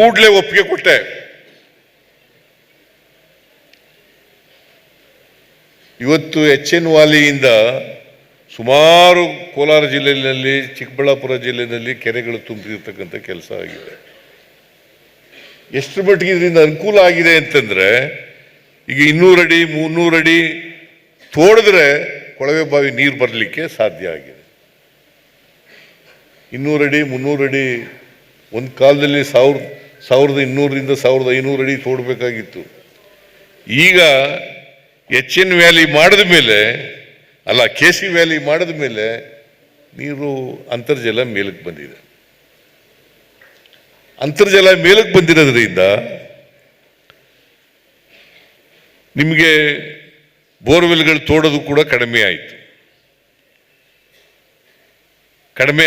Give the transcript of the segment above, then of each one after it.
ಕೂಡಲೇ ಒಪ್ಪಿಗೆ ಕೊಟ್ಟೆ. ಇವತ್ತು ಎಚ್ ಎನ್ ವಾಲಿಯಿಂದ ಸುಮಾರು ಕೋಲಾರ ಜಿಲ್ಲೆಯಲ್ಲಿ, ಚಿಕ್ಕಬಳ್ಳಾಪುರ ಜಿಲ್ಲೆಯಲ್ಲಿ ಕೆರೆಗಳು ತುಂಬಿರ್ತಕ್ಕಂಥ ಕೆಲಸ ಆಗಿದೆ. ಎಷ್ಟು ಮಟ್ಟಿಗೆ ಇದರಿಂದ ಅನುಕೂಲ ಆಗಿದೆ ಅಂತಂದ್ರೆ, ಈಗ ಇನ್ನೂರು ಅಡಿ ತೋಡಿದ್ರೆ ಕೊಳವೆ ಬಾವಿ ನೀರು ಬರಲಿಕ್ಕೆ ಸಾಧ್ಯ ಆಗಿದೆ. ಇನ್ನೂರು ಅಡಿ, ಮುನ್ನೂರು ಅಡಿ ಒಂದು ಕಾಲದಲ್ಲಿ ಸಾವಿರದ ಸಾವಿರದ ಇನ್ನೂರರಿಂದ ಸಾವಿರದ ಐನೂರು ಅಡಿ ತೋಡಬೇಕಾಗಿತ್ತು. ಈಗ ಎಚ್ ಎನ್ ವ್ಯಾಲಿ ಮಾಡಿದ ಮೇಲೆ, ಅಲ್ಲ ಕೆ ಸಿ ವ್ಯಾಲಿ ಮಾಡಿದ ಮೇಲೆ ನೀರು ಅಂತರ್ಜಲ ಮೇಲಕ್ಕೆ ಬಂದಿದೆ. ಅಂತರ್ಜಲ ಮೇಲಕ್ಕೆ ಬಂದಿರೋದ್ರಿಂದ ನಿಮಗೆ ಬೋರ್ವೆಲ್ಗಳು ತೋಡೋದು ಕೂಡ ಕಡಿಮೆ ಆಯಿತು. ಕಡಿಮೆ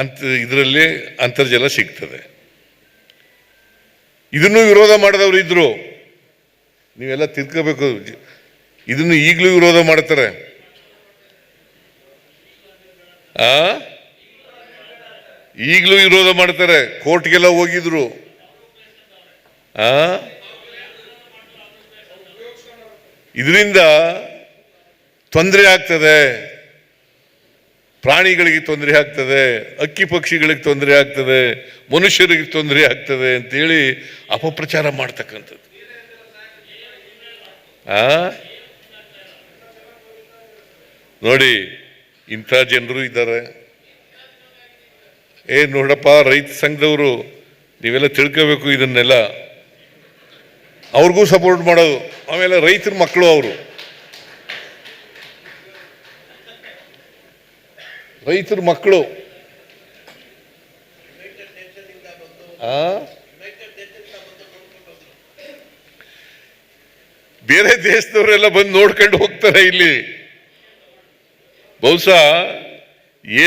ಅಂತ, ಇದರಲ್ಲಿ ಅಂತರ್ಜಲ ಸಿಗ್ತದೆ. ಇದನ್ನು ವಿರೋಧ ಮಾಡಿದವರು ಇದ್ರು. ನೀವೆಲ್ಲ ತಿಳ್ಕೋಬೇಕು ಇದನ್ನು ಈಗಲೂ ವಿರೋಧ ಮಾಡ್ತಾರೆ. ಆ? ಈಗಲೂ ವಿರೋಧ ಮಾಡ್ತಾರೆ. ಕೋರ್ಟ್ಗೆಲ್ಲ ಹೋಗಿದ್ರು. ಆ? ಇದರಿಂದ ತೊಂದರೆ ಆಗ್ತದೆ. ಪ್ರಾಣಿಗಳಿಗೆ ತೊಂದರೆ ಆಗ್ತದೆ, ಅಕ್ಕಿ ಪಕ್ಷಿಗಳಿಗೆ ತೊಂದರೆ ಆಗ್ತದೆ, ಮನುಷ್ಯರಿಗೆ ತೊಂದರೆ ಆಗ್ತದೆ ಅಂತೇಳಿ ಅಪಪ್ರಚಾರ ಮಾಡ್ತಕ್ಕಂಥದ್ದು. ಆ? ನೋಡಿ, ಇಂಥ ಜನರು ಇದ್ದಾರೆ. ಏ, ನೋಡಪ್ಪ, ರೈತ ಸಂಘದವರು, ನೀವೆಲ್ಲ ತಿಳ್ಕೋಬೇಕು ಇದನ್ನೆಲ್ಲ. ಅವ್ರಿಗೂ ಸಪೋರ್ಟ್ ಮಾಡೋದು. ಆಮೇಲೆ ರೈತರ ಮಕ್ಕಳು ಅವರು. ರೈತರ ಮಕ್ಕಳು. ಬೇರೆ ದೇಶದವರೆಲ್ಲ ಬಂದು ನೋಡ್ಕೊಂಡು ಹೋಗ್ತಾರೆ ಇಲ್ಲಿ. ಬಹುಶಃ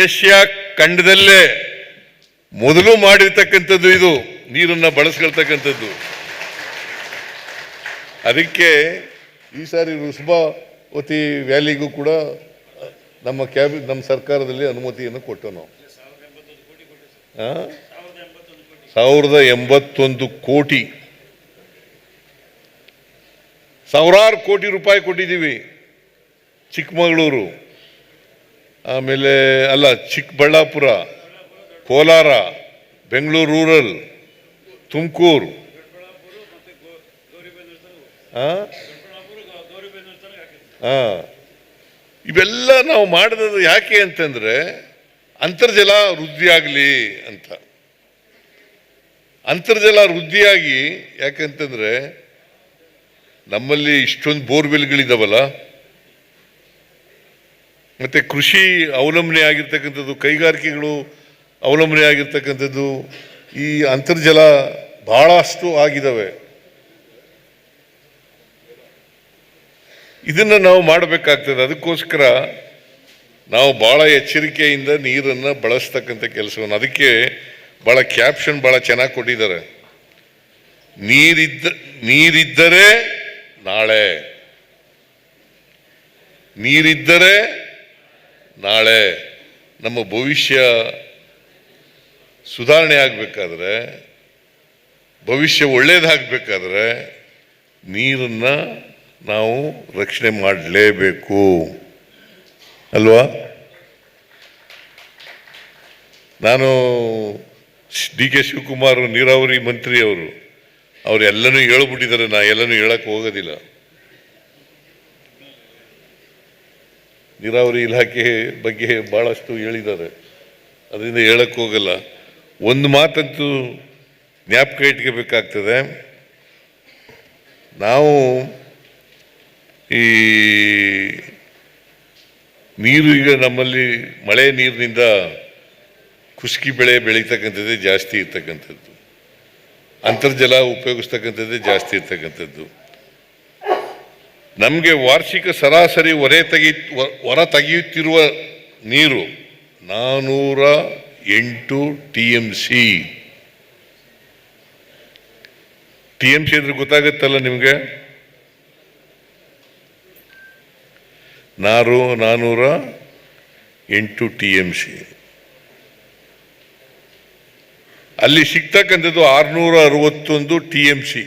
ಏಷ್ಯಾ ಖಂಡದಲ್ಲೇ ಮೊದಲು ಮಾಡಿರ್ತಕ್ಕಂಥದ್ದು ಇದು, ನೀರನ್ನ ಬಳಸ್ಕೊಳ್ತಕ್ಕಂಥದ್ದು. ಅದಕ್ಕೆ ಈ ಸಾರಿ ರುಸ್ಬಾವತಿ ವ್ಯಾಲಿಗೂ ಕೂಡ ನಮ್ಮ ಕ್ಯಾಬಿನ್ ನಮ್ಮ ಸರ್ಕಾರದಲ್ಲಿ ಅನುಮತಿಯನ್ನು ಕೊಟ್ಟು ನಾವು? ಸಾವಿರದ ಎಂಬತ್ತೊಂದು ಕೋಟಿ. ಸಾವಿರಾರು ಕೋಟಿ ರೂಪಾಯಿ ಕೊಟ್ಟಿದ್ದೀವಿ ಚಿಕ್ಕಮಗಳೂರು. ಆಮೇಲೆ, ಅಲ್ಲ, ಚಿಕ್ಕಬಳ್ಳಾಪುರ, ಕೋಲಾರ, ಬೆಂಗಳೂರು ರೂರಲ್, ತುಮಕೂರು. ಇವೆಲ್ಲ ನಾವು ಮಾಡಿದ್ರೆ ಯಾಕೆ ಅಂತಂದ್ರೆ ಅಂತರ್ಜಲ ವೃದ್ಧಿಯಾಗಲಿ ಅಂತ. ಅಂತರ್ಜಲ ವೃದ್ಧಿಯಾಗಿ ಯಾಕಂತಂದರೆ ನಮ್ಮಲ್ಲಿ ಇಷ್ಟೊಂದು ಬೋರ್ವೆಲ್ಗಳಿದಾವಲ್ಲ? ಮತ್ತೆ ಕೃಷಿ ಅವಲಂಬನೆ ಆಗಿರ್ತಕ್ಕಂಥದ್ದು, ಕೈಗಾರಿಕೆಗಳು ಅವಲಂಬನೆ ಆಗಿರ್ತಕ್ಕಂಥದ್ದು ಈ ಅಂತರ್ಜಲ ಬಹಳಷ್ಟು ಆಗಿದಾವೆ. ಇದನ್ನ ನಾವು ಮಾಡಬೇಕಾಗ್ತದೆ. ಅದಕ್ಕೋಸ್ಕರ ನಾವು ಭಾಳ ಎಚ್ಚರಿಕೆಯಿಂದ ನೀರನ್ನು ಬಳಸ್ತಕ್ಕಂಥ ಕೆಲಸವನ್ನು. ಅದಕ್ಕೆ ಭಾಳ ಕ್ಯಾಪ್ಷನ್ ಭಾಳ ಚೆನ್ನಾಗಿ ಕೊಟ್ಟಿದ್ದಾರೆ. ನೀರಿದ್ದ, ನೀರಿದ್ದರೆ ನಾಳೆ. ನೀರಿದ್ದರೆ ನಾಳೆ. ನಮ್ಮ ಭವಿಷ್ಯ ಸುಧಾರಣೆ ಆಗಬೇಕಾದ್ರೆ, ಭವಿಷ್ಯ ಒಳ್ಳೇದಾಗಬೇಕಾದ್ರೆ ನೀರನ್ನು ನಾವು ರಕ್ಷಣೆ ಮಾಡಲೇಬೇಕು. ಅಲ್ವಾ? ನಾನು ಡಿ ಕೆ ಶಿವಕುಮಾರ್, ನೀರಾವರಿ ಮಂತ್ರಿ ಅವರು ಎಲ್ಲನೂ ಹೇಳ್ಬಿಟ್ಟಿದ್ದಾರೆ, ನಾ ಎಲ್ಲನೂ ಹೇಳಕ್ಕೆ ಹೋಗೋದಿಲ್ಲ. ನೀರಾವರಿ ಇಲಾಖೆ ಬಗ್ಗೆ ಭಾಳಷ್ಟು ಹೇಳಿದ್ದಾರೆ. ಅದರಿಂದ ಹೇಳಕ್ಕೆ ಹೋಗಲ್ಲ. ಒಂದು ಮಾತಂತೂ ಜ್ಞಾಪಕ ಇಟ್ಕೋಬೇಕಾಗ್ತದೆ ನಾವು ಈ ನೀರು ಈಗ ನಮ್ಮಲ್ಲಿ ಮಳೆ ನೀರಿನಿಂದ ಕುಸ್ಕಿ ಬೆಳೆ ಬೆಳೀತಕ್ಕಂಥದ್ದೇ ಜಾಸ್ತಿ ಇರ್ತಕ್ಕಂಥದ್ದು. ಅಂತರ್ಜಲ ಉಪಯೋಗಿಸ್ತಕ್ಕಂಥದ್ದೇ ಜಾಸ್ತಿ ಇರ್ತಕ್ಕಂಥದ್ದು. ನಮಗೆ ವಾರ್ಷಿಕ ಸರಾಸರಿ ಹೊರೆ ತೆಗಿ ಹೊರ ತೆಗೆಯುತ್ತಿರುವ ನೀರು ನಾನ್ನೂರ ಎಂಟು T M C. T M C ಅಂದ್ರೆ ಗೊತ್ತಾಗುತ್ತಲ್ಲ ನಿಮಗೆ? ನಾರು ನಾನ್ನೂರ ಎಂಟು ಟಿ ಎಂ ಸಿ ಅಲ್ಲಿ ಸಿಗ್ತಕ್ಕಂಥದ್ದು ಆರುನೂರ ಅರವತ್ತೊಂದು ಟಿ ಎಂ ಸಿ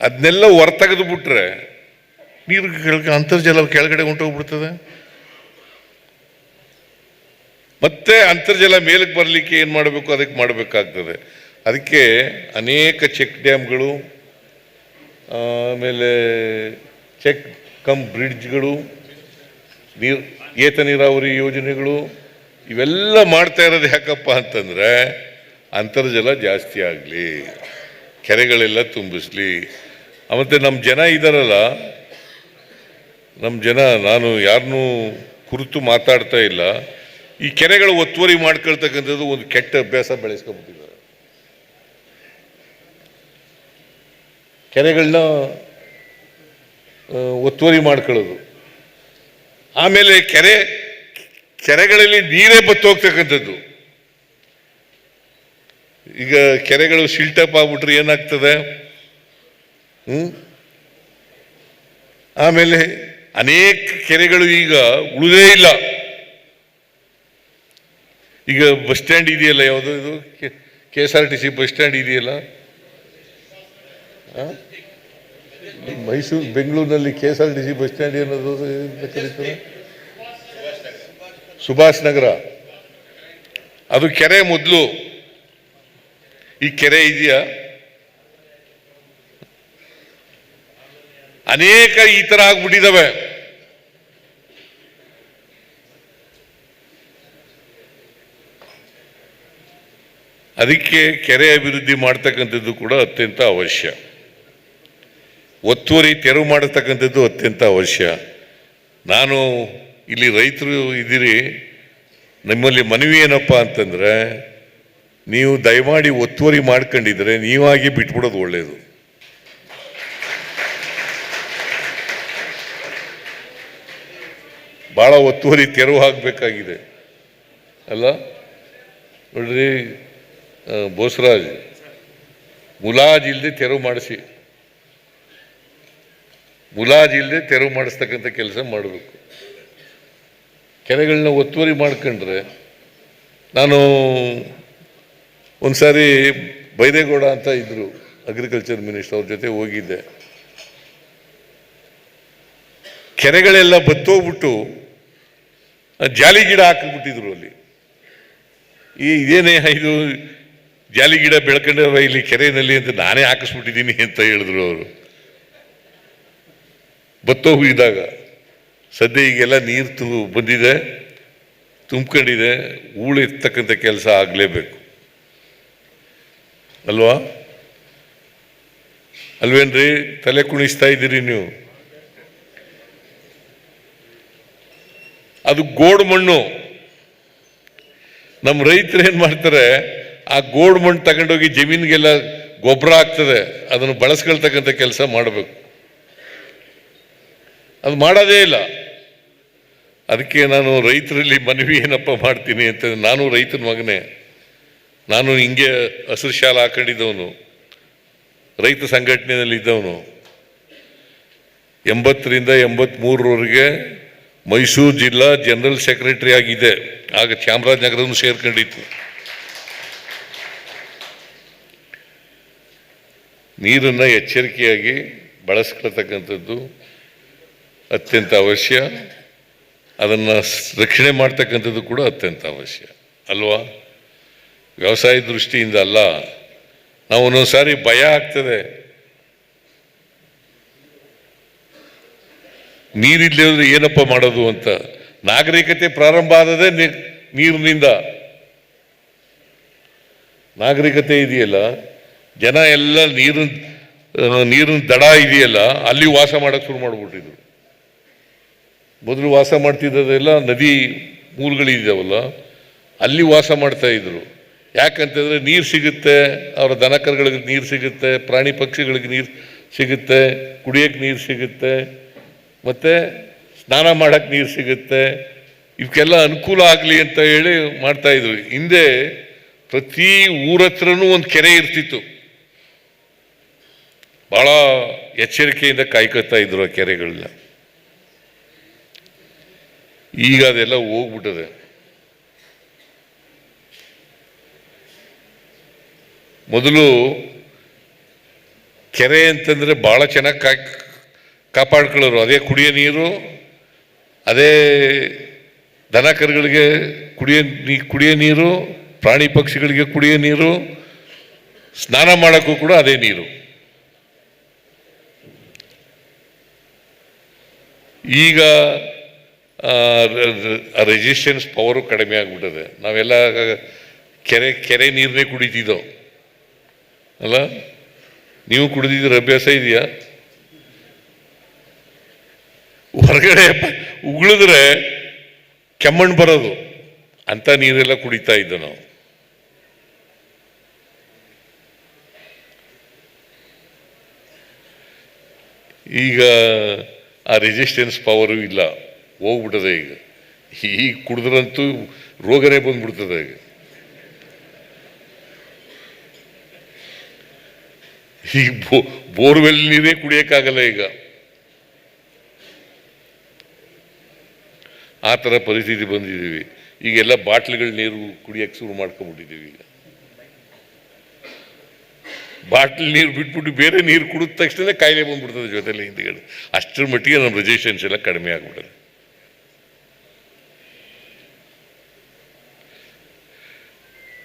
ಅದನ್ನೆಲ್ಲ ಹೊರತೆಗೆದು ಬಿಟ್ರೆ ನೀರು ಕೆಳಗೆ ಅಂತರ್ಜಲ ಕೆಳಗಡೆ ಹೊಂಟೋಗ್ಬಿಡ್ತದೆ. ಮತ್ತೆ ಅಂತರ್ಜಲ ಮೇಲಕ್ಕೆ ಬರಲಿಕ್ಕೆ ಏನು ಮಾಡಬೇಕು? ಅದಕ್ಕೆ ಮಾಡಬೇಕಾಗ್ತದೆ. ಅದಕ್ಕೆ ಅನೇಕ ಚೆಕ್ ಡ್ಯಾಮ್ಗಳು, ಆಮೇಲೆ ಚೆಕ್ ಕಮ್ ಬ್ರಿಡ್ಜ್ಗಳು, ನೀರು, ಏತ ನೀರಾವರಿ ಯೋಜನೆಗಳು, ಇವೆಲ್ಲ ಮಾಡ್ತಾ ಇರೋದು ಯಾಕಪ್ಪ ಅಂತಂದರೆ ಅಂತರ್ಜಲ ಜಾಸ್ತಿ ಆಗಲಿ, ಕೆರೆಗಳೆಲ್ಲ ತುಂಬಿಸ್ಲಿ. ಮತ್ತು ನಮ್ಮ ಜನ ಇದ್ದಾರಲ್ಲ ನಮ್ಮ ಜನ, ನಾನು ಯಾರನ್ನೂ ಕುರಿತು ಮಾತಾಡ್ತಾ ಇಲ್ಲ. ಈ ಕೆರೆಗಳು ಒತ್ತುವರಿ ಮಾಡ್ಕೊಳ್ತಕ್ಕಂಥದ್ದು ಒಂದು ಕೆಟ್ಟ ಅಭ್ಯಾಸ ಬೆಳೆಸ್ಕೊಂಡ್ಬಿಟ್ಟಿದ್ದಾರೆ. ಕೆರೆಗಳನ್ನ ಒತ್ತುವರಿ ಮಾಡ್ಕೊಳ್ಳೋದು. ಆಮೇಲೆ ಕೆರೆ, ಕೆರೆಗಳಲ್ಲಿ ನೀರೇ ಬತ್ತೋಗ್ತಕ್ಕಂಥದ್ದು. ಈಗ ಕೆರೆಗಳು ಶಿಲ್ಟಪ್ ಆಗ್ಬಿಟ್ರೆ ಏನಾಗ್ತದೆ? ಹ್ಮ್? ಆಮೇಲೆ ಅನೇಕ ಕೆರೆಗಳು ಈಗ ಉಳಿದೇ ಇಲ್ಲ. ಈಗ ಬಸ್ ಸ್ಟ್ಯಾಂಡ್ ಇದೆಯಲ್ಲ ಯಾವುದು ಇದು? K S R T C bus stand ಇದೆಯಲ್ಲ? ಮೈಸೂರು, ಬೆಂಗಳೂರಿನಲ್ಲಿ K S R T C bus stand ಏನಂತ ಕರೀತಾರೆ ಸುಭಾಷ್ ನಗರ. ಅದು ಕೆರೆ ಮೊದಲು. ಈ ಕೆರೆ ಇದೆಯಾ? ಅನೇಕ ಈ ಥರ ಆಗ್ಬಿಟ್ಟಿದ್ದಾವೆ ಅದಕ್ಕೆ ಕೆರೆ ಅಭಿವೃದ್ಧಿ ಮಾಡ್ತಕ್ಕಂಥದ್ದು ಕೂಡ ಅತ್ಯಂತ ಅವಶ್ಯ. ಒತ್ತುವರಿ ತೆರವು ಮಾಡತಕ್ಕಂಥದ್ದು ಅತ್ಯಂತ ಅವಶ್ಯ. ನಾನು ಇಲ್ಲಿ ರೈತರು ಇದ್ದೀರಿ, ನಿಮ್ಮಲ್ಲಿ ಮನವಿ ಏನಪ್ಪ ಅಂತಂದರೆ, ನೀವು ದಯಮಾಡಿ ಒತ್ತುವರಿ ಮಾಡ್ಕೊಂಡಿದ್ರೆ ನೀವಾಗಿ ಬಿಟ್ಬಿಡೋದು ಒಳ್ಳೆಯದು ಭಾಳ ಒತ್ತುವರಿ ತೆರವು ಆಗಬೇಕಾಗಿದೆ. ಅಲ್ಲ? ನೋಡ್ರಿ ಬೋಸರಾಜ್, ಮುಲಾಜ್ ಇಲ್ಲದೆ ತೆರವು ಮಾಡಿಸಿ. ಮುಲಾಜ್ ಇಲ್ಲದೆ ತೆರವು ಮಾಡಿಸ್ತಕ್ಕಂಥ ಕೆಲಸ ಮಾಡಬೇಕು. ಕೆರೆಗಳನ್ನ ಒತ್ತುವರಿ ಮಾಡ್ಕೊಂಡ್ರೆ ನಾನು ಒಂದ್ಸಾರಿ ಬೈರೇಗೌಡ ಅಂತ ಇದ್ರು ಅಗ್ರಿಕಲ್ಚರ್ ಮಿನಿಸ್ಟರ್ ಅವ್ರ ಜೊತೆ ಹೋಗಿದ್ದೆ. ಕೆರೆಗಳೆಲ್ಲ ಬತ್ತೋಗ್ಬಿಟ್ಟು ಜಾಲಿ ಗಿಡ ಹಾಕಿಬಿಟ್ಟಿದ್ರು ಅಲ್ಲಿ. ಈ ಇದೇನೇ ಇದು ಜಾಲಿ ಗಿಡ ಬೆಳ್ಕೊಂಡವ ಇಲ್ಲಿ ಕೆರೆಯಲ್ಲಿ ಅಂತ ನಾನೇ ಹಾಕಿಸ್ಬಿಟ್ಟಿದ್ದೀನಿ ಅಂತ ಹೇಳಿದ್ರು ಅವರು. ಬತ್ತೋಗಿದ್ದಾಗ ಸದ್ಯ ಈಗೆಲ್ಲ ನೀರು ತು, ಬಂದಿದೆ, ತುಂಬ್ಕೊಂಡಿದೆ ಉಳಿರ್ತಕ್ಕಂಥ ಕೆಲಸ ಆಗಲೇಬೇಕು. ಅಲ್ವಾ? ಅಲ್ವೇನ್ರಿ? ತಲೆ ಕುಣಿಸ್ತಾ ಇದ್ದೀರಿ ನೀವು? ಅದು ಗೋಡು ಮಣ್ಣು. ನಮ್ಮ ರೈತರು ಏನು ಮಾಡ್ತಾರೆ, ಆ ಗೋಡು ಮಣ್ಣು ತಗೊಂಡೋಗಿ ಜಮೀನಿಗೆಲ್ಲ ಗೊಬ್ಬರ ಆಗ್ತದೆ ಅದನ್ನು ಬಳಸ್ಕೊಳ್ತಕ್ಕಂಥ ಕೆಲಸ ಮಾಡಬೇಕು. ಅದು ಮಾಡೋದೇ ಇಲ್ಲ. ಅದಕ್ಕೆ ನಾನು ರೈತರಲ್ಲಿ ಮನವಿ ಏನಪ್ಪ ಮಾಡ್ತೀನಿ ಅಂತ ನಾನು ರೈತನ ಮಗನೇ. ನಾನು ಹಿಂಗೆ ಹಸಿರು ಶಾಲೆ ಹಾಕೊಂಡಿದ್ದವನು. ರೈತ ಸಂಘಟನೆಯಲ್ಲಿ ಇದ್ದವನು. ಎಂಬತ್ತರಿಂದ ಎಂಬತ್ಮೂರರವರೆಗೆ ಮೈಸೂರು ಜಿಲ್ಲಾ ಜನರಲ್ ಸೆಕ್ರೆಟರಿ ಆಗಿದೆ. ಆಗ ಚಾಮರಾಜನಗರವನ್ನು ಸೇರ್ಕೊಂಡಿತ್ತು. ನೀರನ್ನು ಎಚ್ಚರಿಕೆಯಾಗಿ ಬಳಸ್ಕೊಳ್ತಕ್ಕಂಥದ್ದು ಅತ್ಯಂತ ಅವಶ್ಯ. ಅದನ್ನು ರಕ್ಷಣೆ ಮಾಡ್ತಕ್ಕಂಥದ್ದು ಕೂಡ ಅತ್ಯಂತ ಅವಶ್ಯ. ಅಲ್ವಾ? ವ್ಯವಸಾಯ ದೃಷ್ಟಿಯಿಂದ ಅಲ್ಲ. ನಾವು ಒಂದೊಂದು ಸಾರಿ ಭಯ ಆಗ್ತದೆ. ನೀರಿಲ್ಲದೆ ಏನಪ್ಪ ಮಾಡೋದು ಅಂತ. ನಾಗರಿಕತೆ ಪ್ರಾರಂಭ ಆದದೇ ನೀರಿನಿಂದ. ನಾಗರಿಕತೆ ಇದೆಯಲ್ಲ? ಜನ ಎಲ್ಲ ನೀರಿನ ನೀರಿನ ದಡ ಇದೆಯಲ್ಲ? ಅಲ್ಲಿ ವಾಸ ಮಾಡಕ್ಕೆ ಶುರು ಮಾಡಿಬಿಟ್ಟಿದ್ರು. ಮೊದಲು ವಾಸ ಮಾಡ್ತಿದ್ದದೆಲ್ಲ ನದಿ ಮೂಲಗಳಿದ್ದಾವಲ್ಲ, ಅಲ್ಲಿ ವಾಸ ಮಾಡ್ತಾ ಇದ್ರು. ಯಾಕಂತಂದರೆ ನೀರು ಸಿಗುತ್ತೆ, ಅವರ ದನಕರುಗಳಿಗೆ ನೀರು ಸಿಗುತ್ತೆ, ಪ್ರಾಣಿ ಪಕ್ಷಿಗಳಿಗೆ ನೀರು ಸಿಗುತ್ತೆ ಕುಡಿಯೋಕ್ಕೆ ನೀರು ಸಿಗುತ್ತೆ, ಮತ್ತು ಸ್ನಾನ ಮಾಡೋಕ್ಕೆ ನೀರು ಸಿಗುತ್ತೆ, ಇವಕ್ಕೆಲ್ಲ ಅನುಕೂಲ ಆಗಲಿ ಅಂತ ಹೇಳಿ ಮಾಡ್ತಾಯಿದ್ರು ಹಿಂದೆ ಪ್ರತಿ ಊರ ಹತ್ರನೂ ಒಂದು ಕೆರೆ ಇರ್ತಿತ್ತು. ಭಾಳ ಎಚ್ಚರಿಕೆಯಿಂದ ಕಾಯ್ಕೊತಾ ಇದ್ರು ಆ ಕೆರೆಗಳನ್ನ ಈಗ ಅದೆಲ್ಲ ಹೋಗ್ಬಿಟ್ಟದೆ. ಮೊದಲು ಕೆರೆ ಅಂತಂದರೆ ಭಾಳ ಚೆನ್ನಾಗಿ ಕಾ ಕಾಪಾಡ್ಕೊಳ್ಳೋರು. ಅದೇ ಕುಡಿಯೋ ನೀರು, ಅದೇ ದನ ಕರುಗಳಿಗೆ ಕುಡಿಯೋ ನೀ ಕುಡಿಯೋ ನೀರು, ಪ್ರಾಣಿ ಪಕ್ಷಿಗಳಿಗೆ ಕುಡಿಯೋ ನೀರು, ಸ್ನಾನ ಮಾಡೋಕ್ಕೂ ಕೂಡ ಅದೇ ನೀರು. ಈಗ ರೆಸಿಸ್ಟೆನ್ಸ್ ಪವರು ಕಡಿಮೆ ಆಗಿಬಿಟ್ಟಿದೆ. ನಾವೆಲ್ಲ, ಕೆರೆ ಕೆರೆ ನೀರನ್ನೇ ಕುಡಿತಿದ್ದೋ. ಅಲ್ಲ? ನೀವು ಕುಡಿದಿದ್ರ ಅಭ್ಯಾಸ ಇದೆಯಾ? ಹೊರಗಡೆ ಉಗುಳಿದ್ರೆ ಕೆಮ್ಮಣ್ಣು ಬರೋದು. ಅಂತ ನೀರೆಲ್ಲ ಕುಡಿತಾ ಇದ್ದ ನಾವು. ಈಗ ಆ ರೆಜಿಸ್ಟೆನ್ಸ್ ಪವರು ಇಲ್ಲ. ಹೋಗ್ಬಿಟ್ಟದೆ ಈಗ. ಈಗ ಕುಡಿದ್ರಂತೂ ರೋಗನೇ ಬಂದ್ಬಿಡ್ತದೆ ಈಗ. ಈಗ ಬೋ, ಬೋರ್ವೆಲ್ ನೀರೇ ಕುಡಿಯೋಕ್ಕಾಗಲ್ಲ ಈಗ. ಆ ಥರ ಪರಿಸ್ಥಿತಿ ಬಂದಿದ್ದೀವಿ. ಈಗೆಲ್ಲ ಬಾಟ್ಲಿಗಳ ನೀರು ಕುಡಿಯೋಕ್ಕೆ ಶುರು ಮಾಡ್ಕೊಂಬಿಟ್ಟಿದ್ದೀವಿ ಈಗ. ಬಾಟ್ಲ್ ನೀರು ಬಿಟ್ಬಿಟ್ಟು ಬೇರೆ ನೀರು ಕುಡಿದ ತಕ್ಷಣ ಕಾಯಿಲೆ ಬಂದ್ಬಿಡ್ತದೆ ಜೊತೆಲಿ ಹಿಂದ್ಗಡೆ. ಅಷ್ಟರ ಮಟ್ಟಿಗೆ ನಮ್ಮ ರಿಜಿಸ್ಟ್ರೇಷನ್ಸ್ ಎಲ್ಲ ಕಡಿಮೆ ಆಗ್ಬಿಟ್ಟದೆ.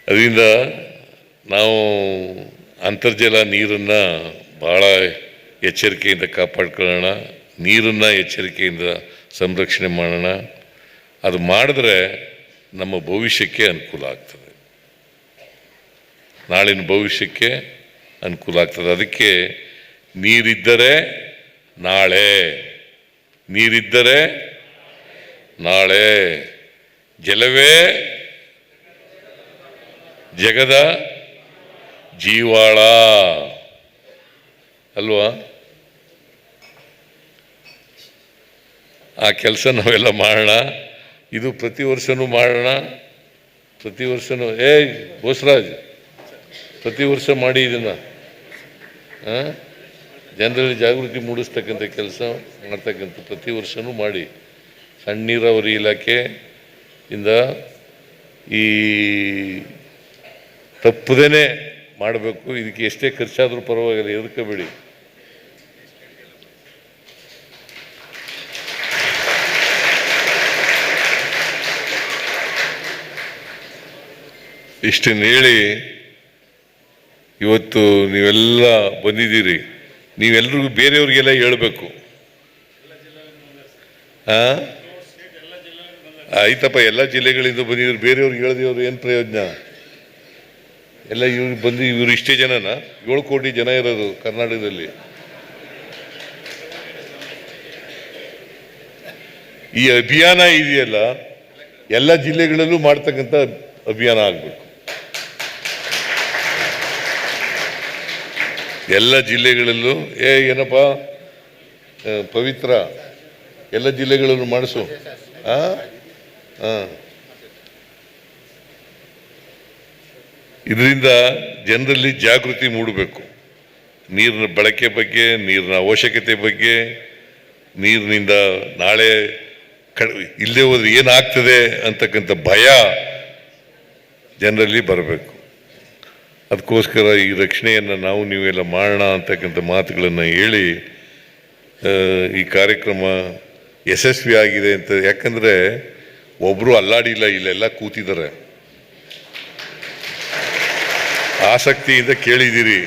ಅದರಿಂದ ನಾವು ಅಂತರ್ಜಲ ನೀರನ್ನು ಭಾಳ ಎಚ್ಚರಿಕೆಯಿಂದ ಕಾಪಾಡ್ಕೊಳ್ಳೋಣ. ನೀರನ್ನು ಎಚ್ಚರಿಕೆಯಿಂದ ಸಂರಕ್ಷಣೆ ಮಾಡೋಣ. ಅದು ಮಾಡಿದ್ರೆ ನಮ್ಮ ಭವಿಷ್ಯಕ್ಕೆ ಅನುಕೂಲ ಆಗ್ತದೆ. ನಾಳಿನ ಭವಿಷ್ಯಕ್ಕೆ ಅನುಕೂಲ ಆಗ್ತದೆ. ಅದಕ್ಕೆ ನೀರಿದ್ದರೆ ನಾಳೆ. ನೀರಿದ್ದರೆ ನಾಳೆ. ಜಲವೇ ಜಗದ ಜೀವಾಳ. ಅಲ್ವಾ? ಆ ಕೆಲಸ ನಾವೆಲ್ಲ ಮಾಡೋಣ. ಇದು ಪ್ರತಿ ವರ್ಷನೂ ಮಾಡೋಣ. ಪ್ರತಿ ವರ್ಷನೂ ಏ ಬೋಸರಾಜ್, ಪ್ರತಿ ವರ್ಷ ಮಾಡಿ ಇದನ್ನು. ಜನರಲ್ಲಿ ಜಾಗೃತಿ ಮೂಡಿಸ್ತಕ್ಕಂಥ ಕೆಲಸ ಮಾಡ್ತಕ್ಕಂಥ ಪ್ರತಿ ವರ್ಷನೂ ಮಾಡಿ. ಸಣ್ಣ ನೀರಾವರಿ ಇಲಾಖೆ ಇಂದ ಈ ತಪ್ಪದೇನೆ ಮಾಡಬೇಕು, ಇದಕ್ಕೆ ಎಷ್ಟೇ ಖರ್ಚಾದರೂ ಪರವಾಗಿಲ್ಲ ಎದುರ್ಕೋಬೇಡಿ ಇಷ್ಟನ್ನು ಹೇಳಿ, ಇವತ್ತು ನೀವೆಲ್ಲ ಬಂದಿದ್ದೀರಿ. ನೀವೆಲ್ರಿಗೂ ಬೇರೆಯವ್ರಿಗೆಲ್ಲ ಹೇಳಬೇಕು. ಆ? ಆಯ್ತಪ್ಪ, ಎಲ್ಲ ಜಿಲ್ಲೆಗಳಿಂದ ಬಂದಿದ್ರು ಬೇರೆಯವ್ರಿಗೆ ಹೇಳಿದವ್ರು ಏನು ಪ್ರಯೋಜನ? ಎಲ್ಲ ಇವ್ರಿಗೆ ಬಂದು ಇವರು ಇಷ್ಟೇ ಜನನ? ಏಳು ಕೋಟಿ ಜನ ಇರೋದು ಕರ್ನಾಟಕದಲ್ಲಿ. ಈ ಅಭಿಯಾನ ಇದೆಯಲ್ಲ, ಎಲ್ಲ ಜಿಲ್ಲೆಗಳಲ್ಲೂ ಮಾಡ್ತಕ್ಕಂಥ ಅಭಿಯಾನ ಆಗಬೇಕು. ಎಲ್ಲ ಜಿಲ್ಲೆಗಳಲ್ಲೂ, ಏ, ಏನಪ್ಪ ಪವಿತ್ರ, ಎಲ್ಲ ಜಿಲ್ಲೆಗಳಲ್ಲೂ ಮಾಡಿಸು. ಹಾಂ ಹಾಂ ಇದರಿಂದ ಜನರಲ್ಲಿ ಜಾಗೃತಿ ಮೂಡಬೇಕು. ನೀರಿನ ಬಳಕೆ ಬಗ್ಗೆ, ನೀರಿನ ಅವಶ್ಯಕತೆ ಬಗ್ಗೆ, ನೀರಿನಿಂದ ನಾಳೆ ಕಡ ಇಲ್ಲದೆ ಹೋದ್ರೆ ಏನಾಗ್ತದೆ ಅಂತಕ್ಕಂಥ ಭಯ ಜನರಲ್ಲಿ ಬರಬೇಕು. ಅದಕ್ಕೋಸ್ಕರ ಈ ರಕ್ಷಣೆಯನ್ನು ನಾವು ನೀವೆಲ್ಲ ಮಾಡೋಣ ಅಂತಕ್ಕಂಥ ಮಾತುಗಳನ್ನು ಹೇಳಿ ಈ ಕಾರ್ಯಕ್ರಮ ಯಶಸ್ವಿ ಆಗಿದೆ ಅಂತ. ಯಾಕಂದರೆ ಒಬ್ಬರು ಅಲ್ಲಾಡಿಲ್ಲ, ಇಲ್ಲೆಲ್ಲ ಕೂತಿದ್ದಾರೆ. ಆಸಕ್ತಿಯಿಂದ ಕೇಳಿದ್ದೀರಿ.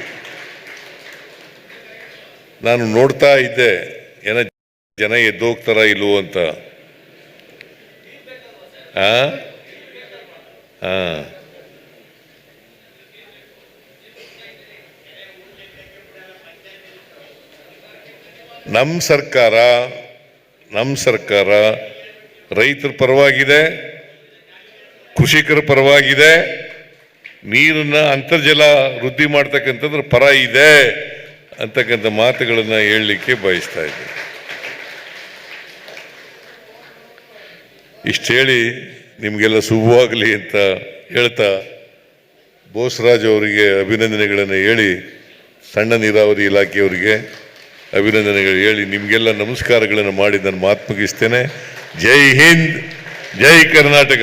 ನಾನು ನೋಡ್ತಾ ಇದ್ದೆ, ಏನ ಜನ ಎದ್ದೋಗ್ತಾರ ಇಲ್ವೋ ಅಂತ. ಆ. ನಮ್ಮ ಸರ್ಕಾರ ನಮ್ಮ ಸರ್ಕಾರ ರೈತರ ಪರವಾಗಿದೆ, ಕೃಷಿಕರ ಪರವಾಗಿದೆ. ನೀರನ್ನ ಅಂತರ್ಜಲ ವೃದ್ಧಿ ಮಾಡ್ತಕ್ಕಂಥದ್ರ ಪರ ಇದೆ ಅಂತಕ್ಕಂಥ ಮಾತುಗಳನ್ನು ಹೇಳಲಿಕ್ಕೆ ಬಯಸ್ತಾ ಇದ್ದೆ ಇಷ್ಟು ಹೇಳಿ ನಿಮಗೆಲ್ಲ ಶುಭವಾಗಲಿ ಅಂತ ಹೇಳ್ತಾ ಬೋಸರಾಜ್ ಅವರಿಗೆ ಅಭಿನಂದನೆಗಳನ್ನು ಹೇಳಿ, ಸಣ್ಣ ನೀರಾವರಿ ಇಲಾಖೆಯವರಿಗೆ ಅಭಿನಂದನೆಗಳು ಹೇಳಿ ನಿಮಗೆಲ್ಲ ನಮಸ್ಕಾರಗಳನ್ನು ಮಾಡಿ ನಾನು ಮಾತು ಮುಗಿಸ್ತೇನೆ. ಜೈ ಹಿಂದ್, ಜೈ ಕರ್ನಾಟಕ.